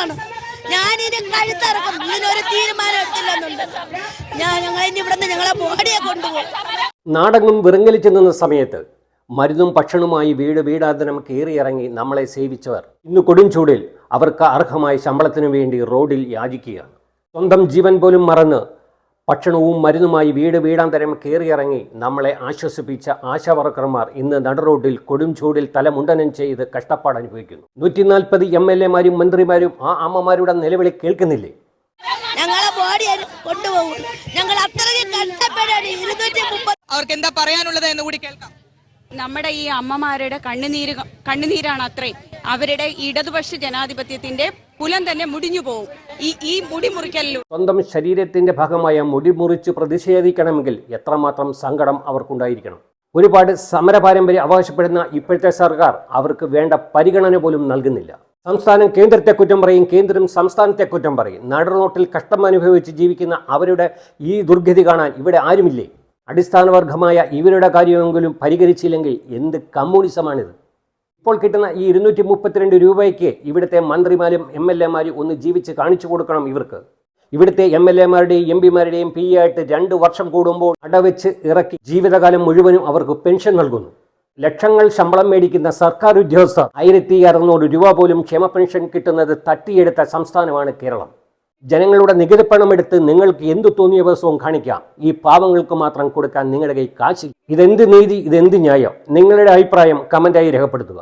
പ്രശ്നമാണ് ഞാനിനി കഴുത്തിറക്കും. ഇതിനൊരു തീരുമാനം എടുത്തില്ലെന്നുണ്ട് ഞാൻ ഞങ്ങൾ ഇനി ഞങ്ങളെ ബോഡിയെ കൊണ്ടുപോകും. നാടങ്ങും വിറങ്ങലിച്ചു നിന്ന സമയത്ത് മരുന്നും ഭക്ഷണവുമായി വീട് വീടാന്തരം കയറിയിറങ്ങി നമ്മളെ സേവിച്ചവർ ഇന്ന് കൊടുംചൂടിൽ അവർക്ക് അർഹമായ ശമ്പളത്തിനു വേണ്ടി റോഡിൽ യാചിക്കുകയാണ്. സ്വന്തം ജീവൻ പോലും മറന്ന് ഭക്ഷണവും മരുന്നുമായി വീട് വീടാന്തരം കയറിയിറങ്ങി നമ്മളെ ആശ്വസിപ്പിച്ച ആശാവർക്കർമാർ ഇന്ന് നടുറോഡിൽ കൊടുംചൂടിൽ തലമുണ്ടനം ചെയ്ത് കഷ്ടപ്പാട് അനുഭവിക്കുന്നു. നൂറ്റി നാൽപ്പത് എം എൽ എമാരും മന്ത്രിമാരും ആ അമ്മമാരുടെ നിലവിളി കേൾക്കുന്നില്ലേ? ഞങ്ങളെ കൊണ്ടുപോകും? ഞങ്ങൾ അവർക്ക് എന്താ പറയാനുള്ളത് എന്ന് കൂടി കേൾക്കാം. നമ്മുടെ ഈ അമ്മമാരുടെ കണ്ണുനീര് കണ്ണുനീരാണ് അത്രയും. അവരുടെ ഇടതുപക്ഷ ജനാധിപത്യത്തിന്റെ പുലം തന്നെ മുടിഞ്ഞു പോകും ഈ ഈ മുടി സ്വന്തം ശരീരത്തിന്റെ ഭാഗമായ മുടി മുറിച്ച് പ്രതിഷേധിക്കണമെങ്കിൽ എത്രമാത്രം സങ്കടം അവർക്കുണ്ടായിരിക്കണം? ഒരുപാട് സമര പാരമ്പര്യം അവകാശപ്പെടുന്ന ഇപ്പോഴത്തെ സർക്കാർ അവർക്ക് വേണ്ട പരിഗണന പോലും നൽകുന്നില്ല. സംസ്ഥാനം കേന്ദ്രത്തെ കുറ്റം പറയും കേന്ദ്രം സംസ്ഥാനത്തെ കുറ്റം പറയും. നടുറോട്ടിൽ കഷ്ടം അനുഭവിച്ച് ജീവിക്കുന്ന അവരുടെ ഈ ദുർഗതി കാണാൻ ഇവിടെ ആരുമില്ലേ? അടിസ്ഥാനവർഗമായ ഇവരുടെ കാര്യമെങ്കിലും പരിഹരിച്ചില്ലെങ്കിൽ എന്ത് കമ്മ്യൂണിസമാണിത്? ഇപ്പോൾ കിട്ടുന്ന ഈ ഇരുന്നൂറ്റി മുപ്പത്തിരണ്ട് രൂപയ്ക്ക് ഇവിടുത്തെ മന്ത്രിമാരും എം എൽ എമാരും ഒന്ന് ജീവിച്ച് കാണിച്ചു കൊടുക്കണം ഇവർക്ക്. ഇവിടുത്തെ എം എൽ എമാരുടെയും എം പിമാരുടെയും പി ആയിട്ട് രണ്ട് വർഷം കൂടുമ്പോൾ അടവെച്ച് ഇറക്കി ജീവിതകാലം മുഴുവനും അവർക്ക് പെൻഷൻ നൽകുന്നു. ലക്ഷങ്ങൾ ശമ്പളം മേടിക്കുന്ന സർക്കാർ ഉദ്യോഗസ്ഥർ ആയിരത്തി അറുന്നൂറ് രൂപ പോലും ക്ഷമ പെൻഷൻ കിട്ടുന്നത് തട്ടിയെടുത്ത സംസ്ഥാനമാണ് കേരളം. ജനങ്ങളുടെ നികുതിപ്പണം എടുത്ത് നിങ്ങൾക്ക് എന്ത് തോന്നിയ ദിവസവും കാണിക്കാം. ഈ പാവങ്ങൾക്ക് മാത്രം കൊടുക്കാൻ നിങ്ങളുടെ കൈ കാശി. ഇതെന്ത് നീതി ഇതെന്ത് ന്യായം? നിങ്ങളുടെ അഭിപ്രായം കമന്റായി രേഖപ്പെടുത്തുക.